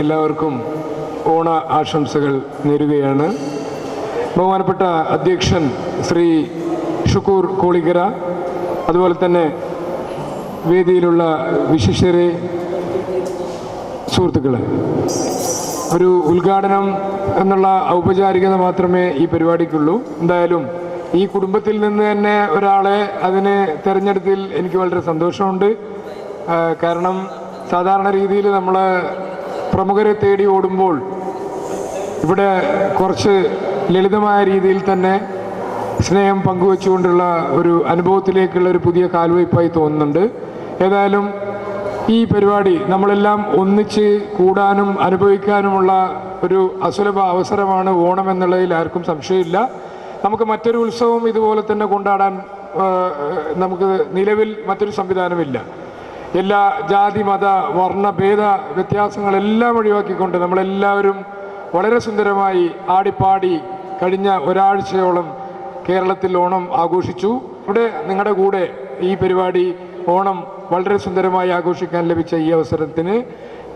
എല്ലാവർക്കും ഓണ ആശംസകൾ നേരുകയാണ്. ബഹുമാനപ്പെട്ട അധ്യക്ഷൻ ശ്രീ ഷുക്കൂർ കോളിക്കര അതുപോലെ തന്നെ വേദിയിലുള്ള വിശിഷ്യരെ സുഹൃത്തുക്കളെ. ഒരു ഉദ്ഘാടനം എന്നുള്ള ഔപചാരികത മാത്രമേ ഈ പരിപാടിക്കുള്ളൂ. എന്തായാലും ഈ കുടുംബത്തിൽ നിന്ന് തന്നെ ഒരാളെ അതിനെ തിരഞ്ഞെടുത്തതിൽ എനിക്ക് വളരെ സന്തോഷമുണ്ട്. കാരണം സാധാരണ രീതിയിൽ നമ്മൾ പ്രമുഖരെ തേടി ഓടുമ്പോൾ ഇവിടെ കുറച്ച് ലളിതമായ രീതിയിൽ തന്നെ സ്നേഹം പങ്കുവെച്ചുകൊണ്ടുള്ള ഒരു അനുഭവത്തിലേക്കുള്ള ഒരു പുതിയ കാൽവയ്പായി തോന്നുന്നുണ്ട്. ഏതായാലും ഈ പരിപാടി നമ്മളെല്ലാം ഒന്നിച്ച് കൂടാനും അനുഭവിക്കാനുമുള്ള ഒരു അസുലഭ അവസരമാണ് ഓണം എന്നുള്ളതിൽ ആർക്കും സംശയമില്ല. നമുക്ക് മറ്റൊരു ഉത്സവം ഇതുപോലെ തന്നെ കൊണ്ടാടാൻ നമുക്ക് നിലവിൽ മറ്റൊരു സംവിധാനമില്ല. എല്ലാ ജാതി മത വർണ്ണ ഭേദ വ്യത്യാസങ്ങളെല്ലാം ഒഴിവാക്കിക്കൊണ്ട് നമ്മളെല്ലാവരും വളരെ സുന്ദരമായി ആടിപ്പാടി കഴിഞ്ഞ ഒരാഴ്ചയോളം കേരളത്തിൽ ഓണം ആഘോഷിച്ചു ഇവിടെ നിങ്ങളുടെ കൂടെ ഈ പരിപാടി ഓണം വളരെ സുന്ദരമായി ആഘോഷിക്കാൻ ലഭിച്ച ഈ അവസരത്തിന്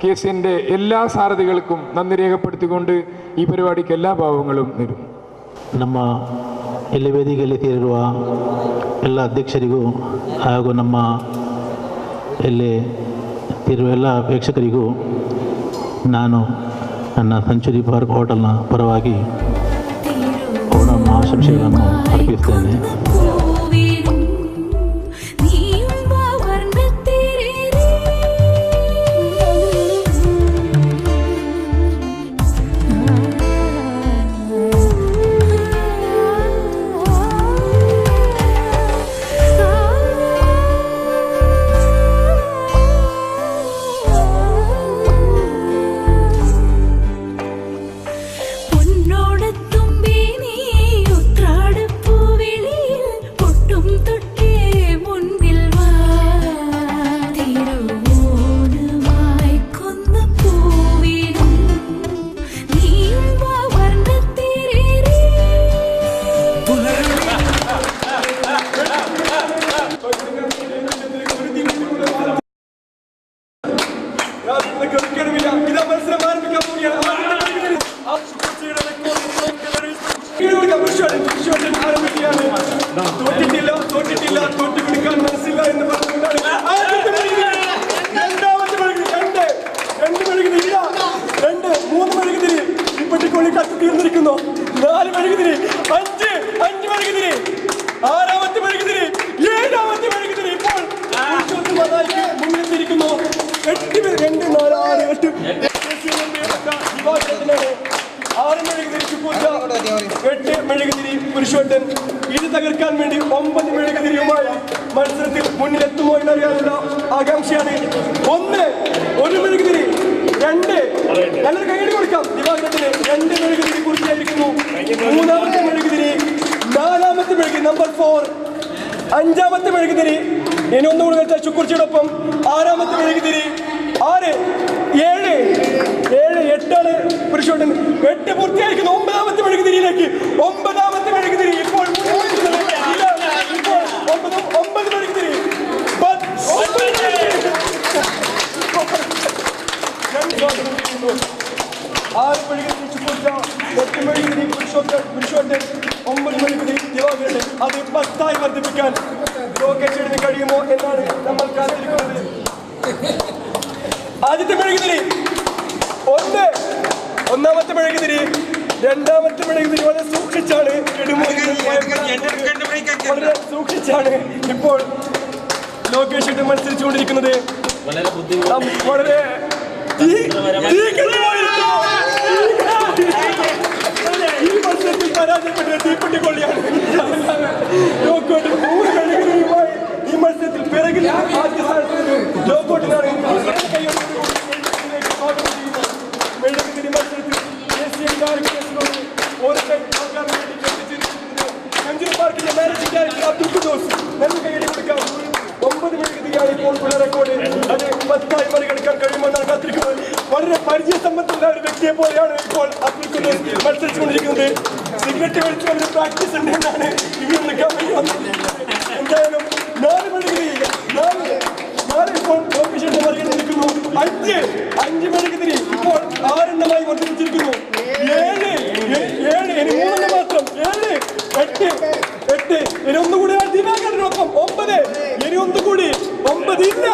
കെ സി എൻ്റെ എല്ലാ സാരഥികൾക്കും നന്ദി രേഖപ്പെടുത്തിക്കൊണ്ട് ഈ പരിപാടിക്ക് എല്ലാ ഭാവങ്ങളും നേരുന്നു ನಮ್ಮ ಇಲ್ಲಿ ವೇದಿಕೆಯಲ್ಲಿ ಸೇರಿರುವ ಎಲ್ಲ ಅಧ್ಯಕ್ಷರಿಗೂ ಹಾಗೂ ನಮ್ಮ ಇಲ್ಲಿ ಇರುವ ಎಲ್ಲ ಪ್ರೇಕ್ಷಕರಿಗೂ ನಾನು ನನ್ನ ಸಂಚುರಿ ಪಾರ್ಕ್ ಹೋಟೆಲ್ನ ಪರವಾಗಿ ಓಣಂ ಆಶಂಸೆಗಳನ್ನು ಅರ್ಪಿಸ್ತೇನೆ. പുരുഷോത്തം മതായിക്ക് മുന്നിട്ടിരിക്കുന്നു. എട്ട് പേര് രണ്ട് നാല് ആറ് ആറ് മെഴുകുതിരി ചുക്കൂറ്റ എട്ട് മെഴുകുതിരി പുരുഷോട്ടൻ ഇത് വേണ്ടി ഒമ്പത് മെഴുകുതിരിയുമായി മത്സരത്തിൽ മുന്നിലെത്തുമോ എന്നറിയാനുള്ള ആകാംക്ഷയാണ്. ഒന്ന് ഒരു മെഴുകുതിരി. രണ്ട് നല്ലൊരു കൈയടി കൊടുക്കാം. ദിവാകരത്തിന് രണ്ട് മെഴുകുതിരി പൂർത്തിയായിരിക്കുന്നു മൂന്നാമത്തെ മെഴുകുതിരി നാലാമത്തെ മെഴുകുതിരി നമ്പർ ഫോർ അഞ്ചാമത്തെ മെഴുകുതിരി ഇനി ഒന്നുകൂടി വെച്ചാൽ ചുക്കുർച്ചിയോടൊപ്പം ആറാമത്തെ മെഴുകുതിരി ആറ് ഏഴ്. ഏഴ് എട്ടാണ് ഇപ്പോൾ ലോകേഷ് മത്സരിച്ചുകൊണ്ടിരിക്കുന്നത് വളരെ. ഈ മത്സരത്തിൽ പരാജയപ്പെട്ട തീപ്പെട്ടിക്കൊള്ളിയാണ് ലോക്കോട്ട് മൂന്ന് ഈ മത്സരത്തിൽ പിറകിൽ ആദ്യ സ്ഥാനത്ത് ലോക്കോട്ടിനാണ് കൈ മഞ്ജുർ പാർക്കിന്റെ മാനേജിംഗ് ഡയറക്ടർ അബ്ദുൾ ഖുദോസ്. നമുക്ക് കൈയടി കൊടുക്കാം. ഒമ്പത് മെഴുകുതിരിയാണ് ഇപ്പോൾ പുള്ള റെക്കോർഡ് അത് പത്തായി മറികടക്കാൻ കഴിയുമെന്നാണ് കാത്തിരിക്കുന്നത് വളരെ പരിചയസമ്പന്നമായ ഒരു വ്യക്തിയെ പോലെയാണ് ഇപ്പോൾ അബ്ദുൾ ഖുദോസ് മത്സരിച്ചുകൊണ്ടിരിക്കുന്നത്. സിഗരറ്റ് വലിച്ചു വന്ന പ്രാക്ടീസ് ഉണ്ട് എന്നാണ് ഇങ്ങനെ നിൽക്കാൻ എന്തായാലും നാല് മെഴുകുതിരി നാല് ഇപ്പോൾ അഞ്ച് അഞ്ച് ഇപ്പോൾ വർദ്ധിപ്പിച്ചിരിക്കുന്നു ഏഴ് ഏഴ് ഇനി മൂന്നെണ്ണം മാത്രം ഏഴ് എട്ട് എട്ട് ഇനി ഒന്നുകൂടി ദിവാകരനൊപ്പം ഒമ്പത്. ഇനി ഒന്നുകൂടി. ഒമ്പത് ഇല്ല.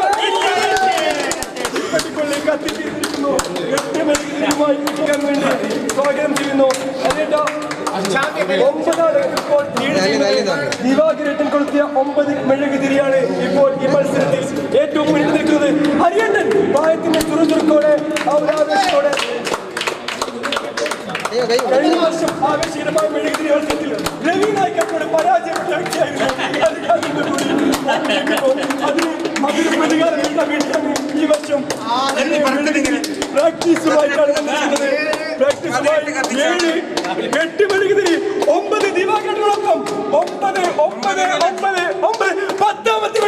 പട്ടിക്കൊള്ളി കത്തിച്ചിരിക്കുന്നു വേണ്ടി സ്വാഗതം ചെയ്യുന്നു. അതേട്ടാ ഒമ്പതാണ് ഇപ്പോൾ ദിവാകരേട്ടൻ കൊളുത്തിയ ഒമ്പത് മെഴുകുതിരിയാണ് ഇപ്പോൾ ഈ മത്സരത്തിൽ ഏറ്റവും മുന്നിൽ നിൽക്കുന്നത് ഹരിയണ്ണൻ പ്രായത്തിന്റെ ചുറുചുറുക്കോടെ ആ ഒരു ആവേശത്തോടെ കഴിഞ്ഞ വർഷം ആവേശകരമായ മെഴുകുതിരി മത്സരത്തിൽ രവി നായ്ക്കത്തോട് പരാജയപ്പെട്ട വ്യക്തിയായിരുന്നു അത് അതിന്റെ കൂടി ഓർമ്മിപ്പിക്കുമ്പോൾ അതിന് അതിന് പ്രതികാരം കിട്ടാൻ വേണ്ടിയാണ് ഈ വർഷം ഒമ്പത് ഒമ്പത് ഒമ്പത് ഒമ്പത് ഒമ്പത് പത്താമത്തെ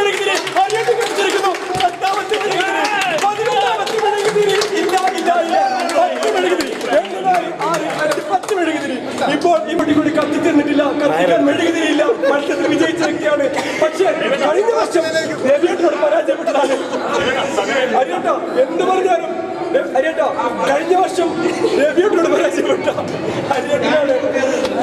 ഇപ്പോൾ മുടി കൂടി കത്തിച്ചിരുന്നിട്ടില്ല കത്തിക്കാൻ മെഴുകുതിരി ഇല്ല മത്സരത്തിൽ വിജയിച്ച വ്യക്തിയാണ് പക്ഷേ കഴിഞ്ഞ വർഷം രവിയോട് പരാജയപ്പെട്ടതാണ് ഹരിയട്ട എന്ത് പറഞ്ഞാലും ഹരിയട്ട കഴിഞ്ഞ വർഷം രവിയോട്ടോട് പരാജയപ്പെട്ട ഹരിയട്ടനാണ്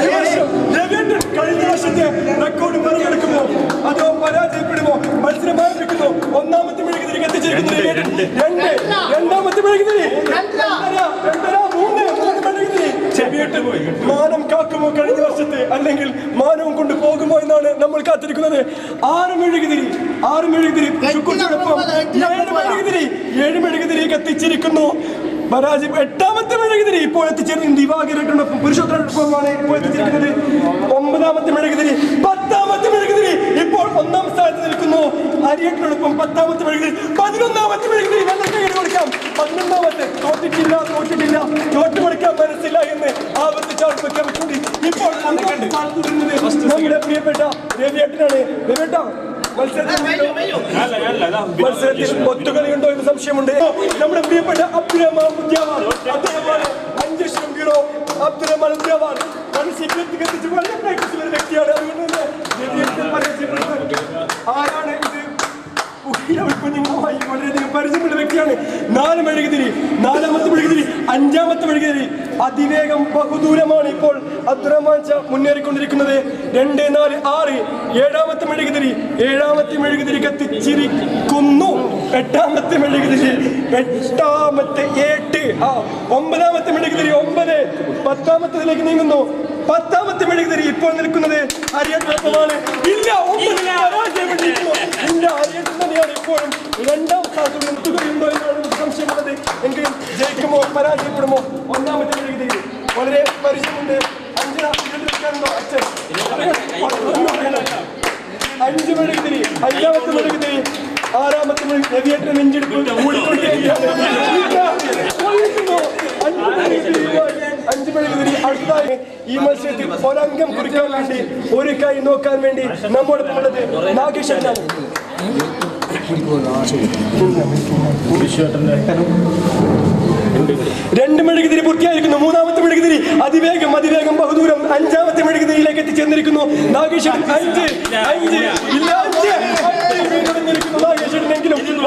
ഈ വർഷം രവിയേട്ടൻ കഴിഞ്ഞ വർഷത്തെ റെക്കോർഡ് മറികടക്കുമോ അതോ പരാജയപ്പെടുമോ മത്സരം ആരംഭിക്കുന്നു ഒന്നാമത്തെ മെഴുകുതിരി എത്തിച്ചിരിക്കുന്നു രവിയേട്ടൻ രണ്ട് രണ്ടാമത്തെ മെഴുകുതിരി രണ്ടര രണ്ടര മൂന്ന് മൂന്ന് മെഴുകുതിരി ചെവിയേട്ടൻ മാനം കാക്കുമോ കഴിഞ്ഞ വർഷത്തെ അല്ലെങ്കിൽ മാനവും കൊണ്ട് പോകുമോ എന്നാണ് കാത്തിരിക്കുന്നത് ആറ് മെഴുകുതിരി ആറ് മെഴുകുതിരി. ശുക്രനോടൊപ്പം ഏഴ് മെഴുകുതിരി ഏഴ് മെഴുകുതിരി കത്തിച്ചിരിക്കുന്നു പരാജയം എട്ടാമത്തെ മെഴുകുതിരി ഇപ്പോൾ എത്തിച്ചേർന്ന് ദിവാകരനോടൊപ്പം പുരുഷോത്തരനോടൊപ്പമാണ് ഇപ്പോൾ എത്തിച്ചിരിക്കുന്നത്. ഒമ്പതാമത്തെ മെഴുകുതിരി പത്താമത്തെ മെഴുകുതിരി ഇപ്പോൾ ഒന്നാം സ്ഥാനത്ത് നിൽക്കുന്നു. അരിയട്ടിനോടൊപ്പം പത്താമത്തെ മെഴുകുതിരി പതിനൊന്നാമത്തെ മെഴുകുതിരി. നല്ല കൈയ്യടി കൊടുക്കാം. പതിനൊന്നാമത്തെ തോറ്റിട്ടില്ല തോറ്റിട്ടില്ല. തോറ്റു കൊടുക്കാൻ മനസ്സില്ല എന്ന് ആവർത്തിച്ചാണ് പ്രഖ്യാപിച്ചുകൊണ്ട് ഇപ്പോൾ നമ്മുടെ പ്രിയപ്പെട്ട രവിയേട്ടനാണ് രവിയേട്ട മത്സരത്തിൽ ഒത്തുകളിയുണ്ടോ എന്ന് സംശയമുണ്ട്. നമ്മുടെ പ്രിയപ്പെട്ട അബ്ദുറഹ്മാൻ മുദ്യാവാൻ അദ്ദേഹമാണ് അഞ്ച് ലക്ഷം ബ്യൂറോ അബ്ദുറഹ്മാൻ മുദ്യാവാൻ മത്സരത്തിൽ എത്തിച്ച് വളരെ പ്രാക്ടീസ് ഉള്ള വ്യക്തിയാണ്. അതുകൊണ്ട് തന്നെ പരാജയപ്പെടുന്നത് ആരാണ് ഇത്? ഉഹിയ കുഞ്ഞുങ്ങളുമായി വളരെയധികം പരിചയമുള്ള വ്യക്തിയാണ്. നാല് മെഴുകുതിരി നാലാമത്തെ മെഴുകുതിരി അഞ്ചാമത്തെ മെഴുകുതിരി. അതിവേഗം ബഹുദൂരമാണ് ഇപ്പോൾ അബ്ദുറഹ്മാൻ മുന്നേറിക്കൊണ്ടിരിക്കുന്നത് രണ്ട് നാല് ആറ്. ഏഴാമത്തെ മെഴുകുതിരി ഏഴാമത്തെ മെഴുകുതിരി കത്തിച്ചിരിക്കുന്നു എട്ടാമത്തെ മെഴുകുതിരി എട്ടാമത്തെ എട്ട് ആ ഒമ്പതാമത്തെ മെഴുകുതിരി ഒമ്പത്. പത്താമത്തതിലേക്ക് നീങ്ങുന്നു. പത്താമത്തെ മെഴുകുതിരി ഇപ്പോൾ നിൽക്കുന്നത് ഹരിയട്ടൊപ്പമാണ് ഇല്ല ഒമ്പതിൽ പരാജയപ്പെട്ടിരിക്കുന്നു ഇല്ല ഹരിയട്ടൻ തന്നെയാണ് ഇപ്പോഴും രണ്ടാം സ്ഥാനത്ത് നിർത്തുകയുണ്ടോ എന്നാണ് എനിക്ക് സംശയമുള്ളത് എങ്കിലും ജയിക്കുമോ പരാജയപ്പെടുമോ ഒന്നാമത്തെ മെഴുകുതിരി വളരെ പരിചയമുണ്ട് അഞ്ചന ഇതിലെടുക്കാനുണ്ടോ അച്ഛൻ അഞ്ച് മെഴുകുതിരി അഞ്ചാമത്തെ മെഴുകുതിരി ആറാമത്തെ മെഴുകുതിരി രവിയേട്ടൻ നെഞ്ചെടുപ്പ് കൂടിക്കൊണ്ടിരിക്കുകയാണ് ഇല്ല, പോയിരിക്കുന്നു. അഞ്ച് മെഴുകുതിരിയുമായി അഞ്ച് മെഴുകുതിരി അടുത്തതായി ഈ മത്സരത്തിൽ ഒരംഗം കുറിക്കാൻ വേണ്ടി ഒരു കൈ നോക്കാൻ വേണ്ടി നമ്മോടൊപ്പം ഉള്ളത് നാഗേശ്വരനാണ്. രണ്ട് മെഴുകുതിരി പൂർത്തിയായിരിക്കുന്നു. മൂന്നാമത്തെ മെഴുകുതിരി അതിവേഗം അതിവേഗം ബഹുദൂരം അഞ്ചാമത്തെ മെഴുകുതിരിയിലേക്ക് എത്തിച്ചേർന്നിരിക്കുന്നു. നാഗേശ്വരൻ അഞ്ച് അഞ്ച് ഇല്ല അഞ്ച്.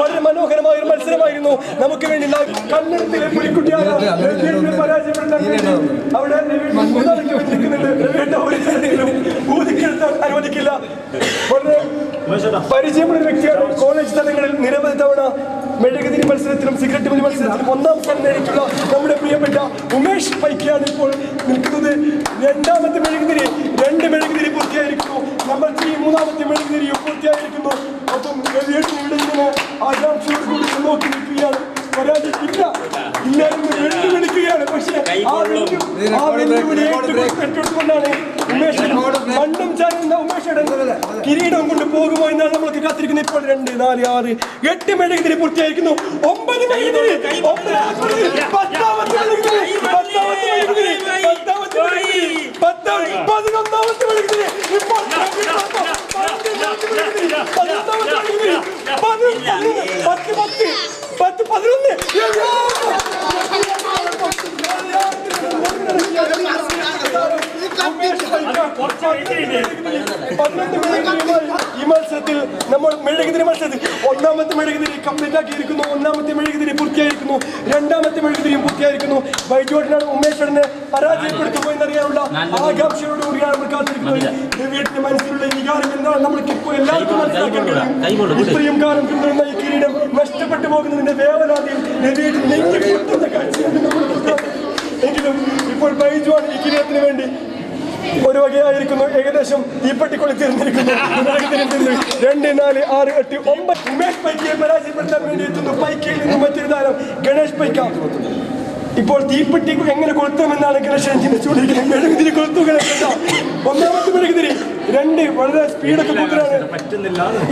വളരെ മനോഹരമായ ഒരു മത്സരമായിരുന്നു. നമുക്ക് വേണ്ടി കന്നഡത്തിലെ പുലിക്കുട്ടിയായ പരാജയപ്പെടുത്താൻ വേണ്ടി അവിടെ ഊതിക്കെടുത്താൻ അനുവദിക്കില്ല. വളരെ പരിചയമുള്ള വ്യക്തിയാണ്. കോളേജ് തലങ്ങളിൽ നിരവധി തവണ മെഴുകുതിരി മത്സരത്തിലും സിഗരറ്റ് വലി മത്സരത്തിലും ഒന്നാം സ്ഥാനം നേടിയിട്ടുള്ള നമ്മുടെ പ്രിയപ്പെട്ട ഉമേഷ് പൈക്കിയാണ് ഇപ്പോൾ നിൽക്കുന്നത് രണ്ടാമത്തെ മെഴുകുതിരി. രണ്ട് മെഴുകുതിരി പൂർത്തിയായിരിക്കുന്നു. നമ്മൾ ഈ മൂന്നാമത്തെ മെഴുകുതിരിയും പൂർത്തിയായിരിക്കുന്നു ഒപ്പം രവിയേട്ടൻ ഇവിടെ ഇങ്ങനെ ആകാംക്ഷയോട് കൂടി നോക്കി നിൽക്കുകയാണ് പരാജയത്തില്ല എല്ലാവരും വെള്ളി വിളിക്കുകയാണ് പക്ഷേ ആ വെള്ളി- ആ വെല്ലുവിളി ഏറ്റെടുത്തുകൊണ്ടാണ് ഉമേഷ് മണ്ണും ചാരുന്ന ഉമേഷയുടെ കിരീടം കൊണ്ട് പോകുമോ എന്നാണ് നമ്മൾക്ക് കാത്തിരിക്കുന്നത് ഇപ്പോൾ രണ്ട് നാല് ആറ് എട്ട് മെഴുകുതിരി പൂർത്തിയായിരിക്കുന്നു ഒമ്പത് മെഴുകുതിരി പത്താമത്തെ പതിനൊന്നാമത്തെ മെഴുകുതിരി ഇപ്പോൾ പതിനൊന്നാമത്തെ മെഴുകുതിരി പതിനൊന്നാമത്തെ മെഴുകുതിരി പതിനൊന്ന് പത്ത് പത്ത് പത്ത് പതിനൊന്ന് പതിനൊന്ന് മെഴുകുതിരിയുമായി ഈ മത്സരത്തിൽ നമ്മൾ മെഴുകുതിരി മത്സരത്തിൽ ഒന്നാമത്തെ മെഴുകുതിരി കംപ്ലീറ്റ് ആക്കിയിരിക്കുന്നു ഒന്നാമത്തെ മെഴുകുതിരി പൂർത്തിയായിരിക്കുന്നു രണ്ടാമത്തെ മെഴുകുതിരിയും പൂർത്തിയായിരിക്കുന്നു. ബൈജോട്ടിനാണ് ഉമേശ്വരനെ പരാജയപ്പെടുത്തുമോ എന്നറിയാനുള്ള ആകാംക്ഷയോട് കൂടിയാണ് നമ്മൾ കാത്തിരിക്കുന്നത്. മനസ്സിലുള്ള വികാരം എന്താണ്? നമ്മൾക്ക് ഇപ്പോൾ എല്ലാവർക്കും മനസ്സിലാക്കാൻ കഴിയും ഇത്രയും കാലം പിന്തുടരുന്ന ഈ കിരീടം നഷ്ടപ്പെട്ടു പോകുന്നതിന്റെ വേവനാദ്യം നെഞ്ചി പൊട്ടുന്ന കാഴ്ചയാണ് നമ്മൾ എങ്കിലും ഇപ്പോൾ ബൈജുവാണ് ഈ കിരീടത്തിന് വേണ്ടി ഒരു വകയായിരിക്കുന്നു. ഏകദേശം ഈ തീർന്നിരിക്കുന്നു രണ്ട് നാല് ആറ് എട്ട് ഒമ്പത്. ഉമേഷ് പൈക്കിയെ പരാജയപ്പെടുത്താൻ വേണ്ടി എത്തുന്നു പൈക്കയിൽ നിന്ന് മറ്റൊരു താരം ഗണേഷ് പൈക്ക. ഇപ്പോൾ തീപ്പെട്ടി എങ്ങനെ കൊളുത്തുമെന്നാണ് ഗണേശൻ ചിന്തിച്ചുകൊണ്ടിരിക്കുന്നത് മെഴുകുതിരി കൊളുത്തുകളെ ഒന്നാമത്തെ മെഴുകുതിരി. രണ്ട് വളരെ സ്പീഡൊക്കെ കൂടുതലാണ്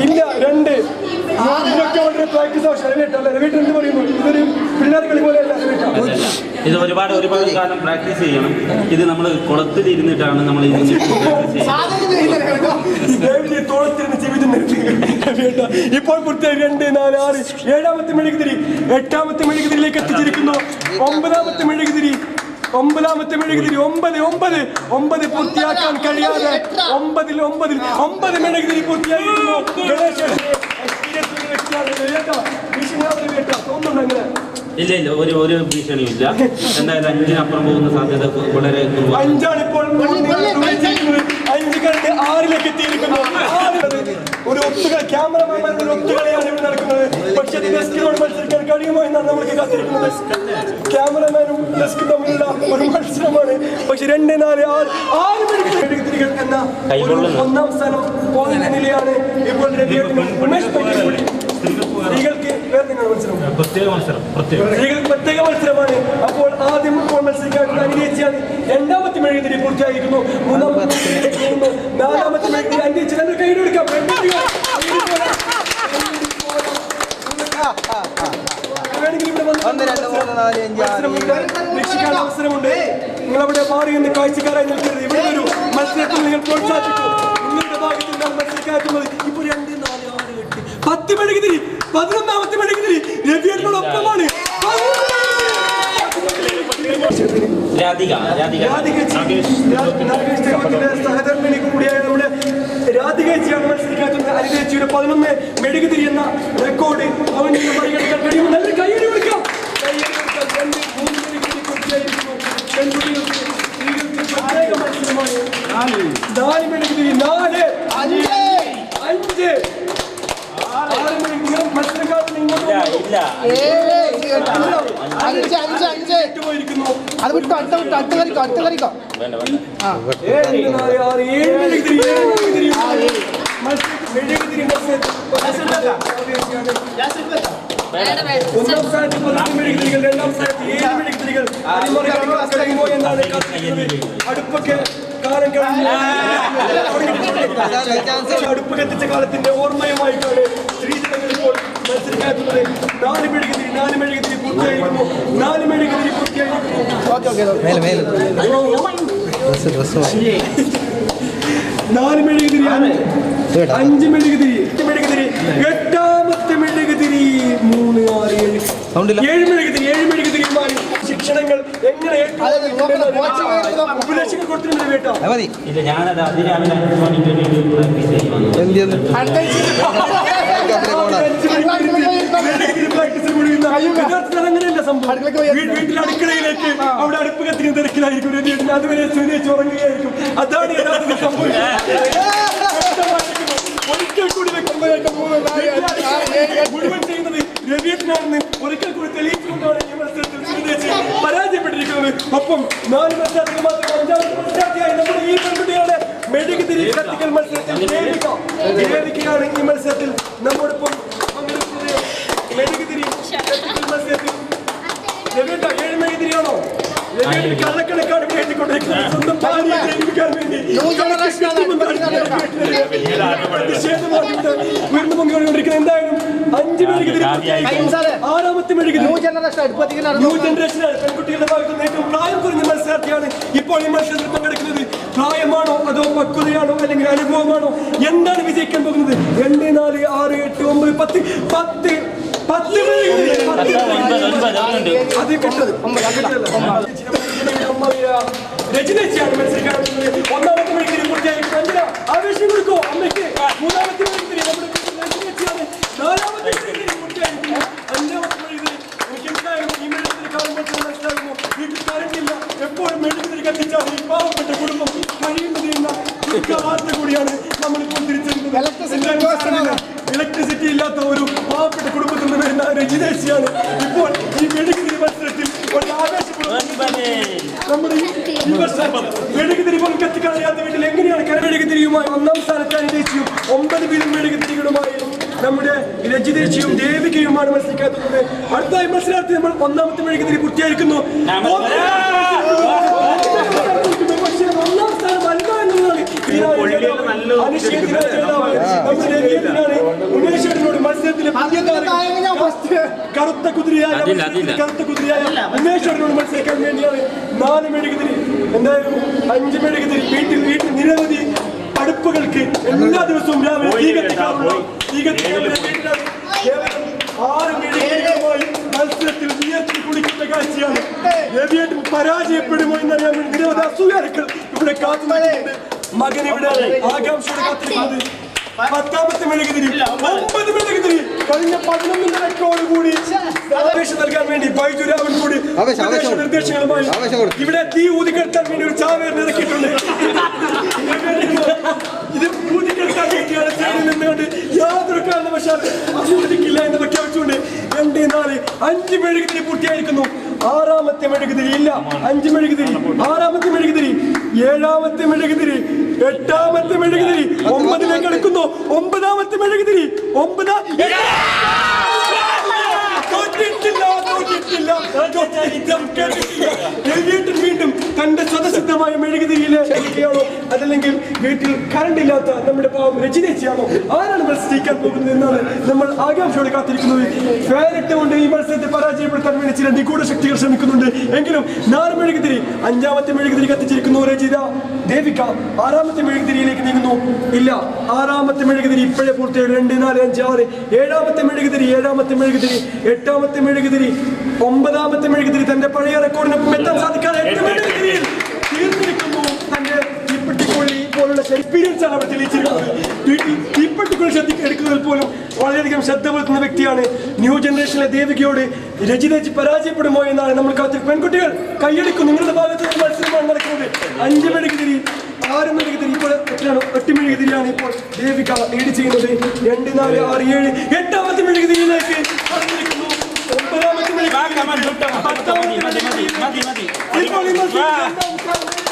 ഇല്ല രണ്ട്. ഇതിനൊക്കെ വളരെ പ്രാക്ടീസ് ആവശ്യം രവിയേട്ടല്ല രവിയേട്ടൻ എന്ത് പറയുന്നു ഇതൊരു പിള്ളേർ കളി പോലെയല്ല ഇത് ഒരുപാട് ഒരുപാട് കാലം പ്രാക്ടീസ് ചെയ്യണം. ഇത് നമ്മൾ കുളത്തിൽ കുളത്തിലിരുന്നിട്ടാണ് നമ്മൾ തോളത്തിരുന്ന് ജീവിതം ഇപ്പോൾ പൂർത്തിയായി രണ്ട് നാല് ആറ്. ഏഴാമത്തെ മെഴുകുതിരി എട്ടാമത്തെ മെഴുകുതിരിയിലേക്ക് എത്തിച്ചിരിക്കുന്നു. ഒമ്പതാമത്തെ മെഴുകുതിരി ഒമ്പതാമത്തെ മെഴുകുതിരി ഒമ്പത് ഒമ്പത്. ഒമ്പത് പൂർത്തിയാക്കാൻ കഴിയാതെ ഒമ്പതിൽ ഒമ്പതിൽ ഒമ്പത് മെഴുകുതിരി പൂർത്തിയായിരുന്നു ഇല്ല ഇല്ല. ഒരു ഒരു ഭീഷണിയും ഇല്ല. എന്തായാലും അഞ്ചിനപ്പുറം പോകുന്ന സാധ്യത വളരെ കുറവാണ്. അഞ്ചാണ് ഇപ്പോൾ. അഞ്ച് കണ്ട് ആറിലേക്ക് എത്തിയിരിക്കുന്നു. ഒരു ഒത്തുകൾ ക്യാമറമാൻമാരുടെ ഒരു ഒത്തുകളിയാണ് ഇവിടെ നടക്കുന്നത്. പക്ഷേ ഡെസ്കിനോട് മത്സരിക്കാൻ കഴിയുമോ എന്നാണ് നമുക്ക് കാത്തിരിക്കുന്നത്. ക്യാമറമാനും ഡെസ്ക് തമ്മിലുള്ള ഒരു മത്സരമാണ്. പക്ഷെ രണ്ട് നാല് ആറ് ആറ് മണിക്കൂർ എന്ന ഒന്നാം സ്ഥാനം പോകുന്ന നിലയാണ് ഇപ്പോൾ ഉമേഷ് പയ്യനും കൂടി. സ്ത്രീകൾക്ക് വേറെ നിങ്ങളുടെ മത്സരം? പ്രത്യേക മത്സരം പ്രത്യേക. സ്ത്രീകൾക്ക് പ്രത്യേക മത്സരമാണ്. അപ്പോൾ ആദ്യം ഇപ്പോൾ മത്സരിക്കാൻ അനുകരിച്ചാണ് രണ്ടാമത്തെ മെഴുകുതിരി പൂർത്തിയായിരുന്നു മൂന്നാമത്തെ നാലാമത്തെ മെഴുകുതിരി അനുകരിച്ച് ചിലർ കൈയ്യിൽ മത്സരമുണ്ട്. രക്ഷിക്കാൻ അവസരമുണ്ട്. നിങ്ങൾ അവിടെ മാറി നിന്ന് കാഴ്ചക്കാരായി നിൽക്കരുത്. ഇവിടെ ഒരു മത്സരത്തിൽ നിങ്ങൾ പ്രോത്സാഹിപ്പിക്കും നിങ്ങളുടെ ഭാഗത്ത് നിന്നാണ് മത്സരിക്കാത്തുന്നത് ഇപ്പൊ രണ്ട് നാല് ആറ് എട്ട് പത്ത് മെഴുകുതിരി. പതിനൊന്നാമത്തെ മെഴുകുതിരി. രവിയോടൊപ്പമാണ് രാധിക രാധിക. സഹധർമ്മിണി കൂടിയായ നമ്മുടെ രാധികേച്ചിയാണ് മത്സരിക്കാത്തത്. അനുദേശിയുടെ പതിനൊന്ന് മെഴുകുതിരി എന്ന റെക്കോർഡ് അവന് മറികടക്കാൻ കഴിയുമെന്ന് നല്ല കൈയ്യടി കൊടുക്കാം. നാല്. മെഴുകുതിരി നാല്. അഞ്ച്. അഞ്ച്. ആറ്. മെഴുകുതിരി. മത്സരക്കാരൻ ഇങ്ങോട്ട് ഇല്ല അഞ്ച്. അത് വിട്ടോ അടുത്ത വിട്ടോ അടുത്ത കറിക്കോ അടുത്ത കറിക്കോ അടുപ്പൊക്കെ കാലം കഴിഞ്ഞു അടുപ്പ് കത്തിച്ച കാലത്തിന്റെ ഓർമ്മയുമായിട്ടാണ് സ്ത്രീജനങ്ങൾ നാല് മെഴുകുതിരി നാല് മെഴുകുതിരി പൂർത്തിയായിരിക്കുന്നു നാല് മെഴുകുതിരി പൂർത്തിയായിരിക്കുന്നു നാല് മെഴുകുതിരി അഞ്ച് മെഴുകുതിരി എട്ട് മെഴുകുതിരി എട്ടാമത്തെ മെഴുകുതിരി മൂന്ന് ആറ് ഏഴ് ഏഴ് മെഴുകുതിരി ഏഴ് മാറി നോക്കണം, കോച്ചിങ് എടുക്കണം. ഉപദേശങ്ങൾ കൊടുത്തിട്ടുണ്ട് കേട്ടോ ഇല്ല അങ്ങനെയല്ല സംഭവം വീട്ടിൽ അടുക്കളയിലേക്ക് അവിടെ അടുപ്പ് കത്തിക്കുന്ന തിരക്കിലായിരിക്കും. ഒരു വീട്ടിൽ അതുവരെ സുനിച്ച് ഉറങ്ങുകയായിരിക്കും അതാണ് യഥാർത്ഥത്തിൽ സംഭവിക്കുന്നത് ഒരിക്കൽ കൂടി മുഴുവൻ ചെയ്യുന്നത് രവിയേട്ടനാണെന്ന് ഒരിക്കൽ കൂടി തെളിയിച്ചുകൊണ്ടാണ് ഈ മത്സരത്തിൽ സുനിച്ച് പരാജയപ്പെട്ടിരിക്കുന്നത്. ഒപ്പം നാല് മത്സരത്തിൽ മാത്രം അഞ്ചാമത്തെ മത്സരാർത്ഥിയായി നമ്മുടെ ഈ പെൺകുട്ടികളുടെ മെഴുകുതിരി കത്തിക്കൽ മത്സരത്തിൽ ദേവിക ദേവികയാണ് ഈ മത്സരത്തിൽ നമ്മോടൊപ്പം പങ്കെടുക്കുന്നത്. മെഴുകുതിരി കത്തിക്കൽ മത്സരത്തിൽ രവിയേട്ട ഏഴ് മെഴുകുതിരിയാണോ രവിയേട്ടൻ കള്ളക്കണക്കാണ് ഇവിടെ എഴുതിക്കൊണ്ടിരിക്കുന്നത് സ്വന്തം ഭാര്യയെ ജയിപ്പിക്കാൻ വേണ്ടി. പ്രതിഷേധമായിട്ട് ഉയർന്നു പൊങ്ങിക്കൊണ്ടിരിക്കുന്നത് എന്തായാലും അഞ്ച് മെഴുകുതിരി ആറാമത്തെ മെഴുകുതിരി ന്യൂ ജനറേഷൻ പെൺകുട്ടികളുടെ ഭാഗത്ത് ഏറ്റവും പ്രായം കുറഞ്ഞ മത്സരാർത്ഥിയാണ് ഇപ്പോൾ ഈ മത്സരത്തിൽ പങ്കെടുക്കുന്നത്. പ്രായമാണോ അതോ പക്വതയാണോ അല്ലെങ്കിൽ അനുഭവമാണോ? എന്താണ് വിജയിക്കാൻ പോകുന്നത്? രണ്ട് നാല് ആറ് എട്ട് ഒമ്പത് പത്ത്. പത്ത്. പത്ത് അത് കിട്ടത് രചനയാണ് മത്സരിക്കാൻ ഒന്നാമത്തെ മെഴുകുതിരി പൂർത്തിയായി അഞ്ചര ആവേശം കൊടുക്കോ അമ്മയ്ക്ക് മൂന്നാമത്തെ മെഴുകുതിരി നമ്മുടെ രചനയാണ് നാലാമത്തെ മെഴുകുതിരി പൂർത്തിയായിരിക്കുന്നു അഞ്ചാമത്തെ മെഴുകുതിരി എനിക്ക് എന്തായാലും ഈ മെഴുകുതിരി കാണുമ്പോൾ തന്നെ മനസ്സിലാകുന്നു വീട്ടിൽ കറണ്ടില്ല എപ്പോഴും മെഴുകുതിരി കത്തിച്ചാൽ ഈ പാവപ്പെട്ട കുടുംബം കഴിയുന്നത് എന്ന ദുഃഖ വാർത്ത കൂടിയാണ് നമ്മളിപ്പോൾ തിരിച്ചറിയുന്നത് ഇലക്ട്രിസിറ്റി ഇല്ലാത്ത ഒരു പാവപ്പെട്ട കുടുംബത്തിൽ നിന്ന് വരുന്ന രജിതേശിയാണ് ഇപ്പോൾ ഈ മെഴുകുതിരി മത്സരത്തിൽ ഒരു ആവേശപ്പെടുന്നത് നമ്മുടെ ഈ ഈ വർഷം മെഴുകുതിരി പോലും കത്തിക്കാൻ അറിയാത്ത വീട്ടിൽ എങ്ങനെയാണ് കരമെഴുകുതിരിയുമായി ഒന്നാം സ്ഥാനത്ത് ദേശീയം ഒമ്പത് വീതം മെഴുകുതിരികളുമായി നമ്മുടെ രജിതേശിയും ദേവികയുമാണ് മത്സരിക്കാത്തത്. അടുത്തായി മത്സരാർത്ഥി നമ്മൾ ഒന്നാമത്തെ മെഴുകുതിരി പൂർത്തിയായിരിക്കുന്നു ഒന്നാം സ്ഥാനം അല്ല ഉമേഷേട്ടനോട് മത്സരത്തിലെ കറുത്ത കുതിരയായ. കറുത്ത കുതിരയായ ഉമേശ്വരനോട് മത്സരിക്കാൻ വേണ്ടിയാണ് നാല് മെഴുകുതിരി. എന്തായാലും അഞ്ച് മെഴുകുതിരി. വീട്ടിൽ വീട്ടിൽ നിരവധി അടുപ്പുകൾക്ക് എല്ലാ ദിവസവും രാവിലെ തീ കത്തിക്കാറുള്ള കത്തിക്കാറുള്ള മത്സരത്തിൽ കുളിക്കുന്ന കുടിക്കുന്ന കാഴ്ചയാണ്. രവിയേട്ടൻ പരാജയപ്പെടുമോ എന്നറിയാൻ വേണ്ടി നിരവധി അസൂയാലുക്കൾ ഇവിടെ കാത്തുനിൽക്കുന്നുണ്ട്. മകൻ ഇവിടെ ആകാംക്ഷയോടെ കാത്തിരിക്കുന്നത് പത്താമത്തെ മെഴുകുതിരി ഒമ്പത്. മെഴുകുതിരി കഴിഞ്ഞ പതിനൊന്ന് റെക്കോർഡ് കൂടി അപേക്ഷ നൽകാൻ വേണ്ടി ബൈജുരാവൻ കൂടി ഉപദേശ നിർദ്ദേശങ്ങളുമായി ഇവിടെ തീ ഊതിക്കെടുത്താൻ വേണ്ടി ഒരു ചാവേറിന് ഇറക്കിയിട്ടുണ്ട് ഇത് ഊതിക്കെടുത്താൻ വേണ്ടിയാണ് സൈഡിൽ നിന്നുകൊണ്ട് യാതൊരു കാരണവശാലും അനുവദിക്കില്ല എന്ന് പ്രഖ്യാപിച്ചുകൊണ്ട് രണ്ട് നാല് അഞ്ച് മെഴുകുതിരി പൂർത്തിയായിരിക്കുന്നു. ആറാമത്തെ മെഴുകുതിരി ഇല്ല. അഞ്ച് മെഴുകുതിരി ആറാമത്തെ മെഴുകുതിരി ഏഴാമത്തെ മെഴുകുതിരി എട്ടാമത്തെ മെഴുകുതിരി ഒമ്പതിലേക്ക് എടുക്കുന്നു ഒമ്പതാമത്തെ മെഴുകുതിരി. ഒമ്പതാം തോറ്റിട്ടില്ല, തോറ്റിട്ടില്ല. കേട്ടിട്ടില്ല. തന്റെ മെഴുകുതിരിയിലെ ഇരിക്കുകയാണോ അതല്ലെങ്കിൽ വീട്ടിൽ കറണ്ട് ഇല്ലാത്ത നമ്മുടെ പാവം രചിതയാണോ ആരാണ് മത്സരിക്കാൻ പോകുന്നത് എന്നാണ് നമ്മൾ ആകാംക്ഷയോടെ കാത്തിരിക്കുന്നത്. ഫാനിട്ട് കൊണ്ട് ഈ മത്സരത്തെ പരാജയപ്പെടുത്താൻ വേണ്ടി ചില നിഗൂഢ ശക്തികൾ ശ്രമിക്കുന്നുണ്ട്. എങ്കിലും നാല് മെഴുകുതിരി അഞ്ചാമത്തെ മെഴുകുതിരി കത്തിച്ചിരിക്കുന്നു രചിത. ദേവിക ആറാമത്തെ മെഴുകുതിരിയിലേക്ക് നീങ്ങുന്നു. ഇല്ല ആറാമത്തെ മെഴുകുതിരി ഇപ്പോഴേ പൂർത്തിയായി. രണ്ട് നാല് അഞ്ച് ആറ്. ഏഴാമത്തെ മെഴുകുതിരി ഏഴാമത്തെ മെഴുകുതിരി എട്ടാമത്തെ മെഴുകുതിരി ഒമ്പതാമത്തെ മെഴുകുതിരി തന്റെ പഴയ റെക്കോർഡിനൊപ്പം എത്താൻ സാധിക്കാതെ എട്ട് മെഴുകുതിരിയിൽ തീർന്നിരിക്കുന്നു തന്റെ തീപ്പെട്ടിക്കൊള്ളി പോലുള്ള എക്സ്പീരിയൻസ് ആണ് അവർ തെളിയിച്ചിരിക്കുന്നത്. തീപ്പെട്ടിക്കൊള്ളി ശ്രദ്ധ എടുക്കുന്നതിൽ പോലും വളരെയധികം ശ്രദ്ധ പുലർത്തുന്ന വ്യക്തിയാണ് ന്യൂ ജനറേഷനിലെ ദേവികയോട് രചിതച്ച് പരാജയപ്പെടുമോ എന്നാണ് നമ്മൾ കാത്തി പെൺകുട്ടികൾ കൈയടിക്കും നിങ്ങളുടെ ഭാഗത്ത് നിന്ന് മത്സരമാണ് നടക്കുന്നത്. അഞ്ച് തിരി ആറ് മെഴുകുതിരി. ഇപ്പോൾ എത്രയാണ്? എട്ട് മെഴുകുതിരിയാണ് ഇപ്പോൾ ദേവിക ലീഡ് ചെയ്യുന്നത് രണ്ട് നാല് ആറ് ഏഴ് എട്ടാമത്തെ കടന്നിരിക്കുന്നു. ഒമ്പതാമത്തെ മെഴുകുതിരി പത്താമത്തെ മതി മതി മതി മതി മതി ഇപ്പോൾ ഈ മത്സരത്തിൽ രണ്ടാം സ്ഥാനം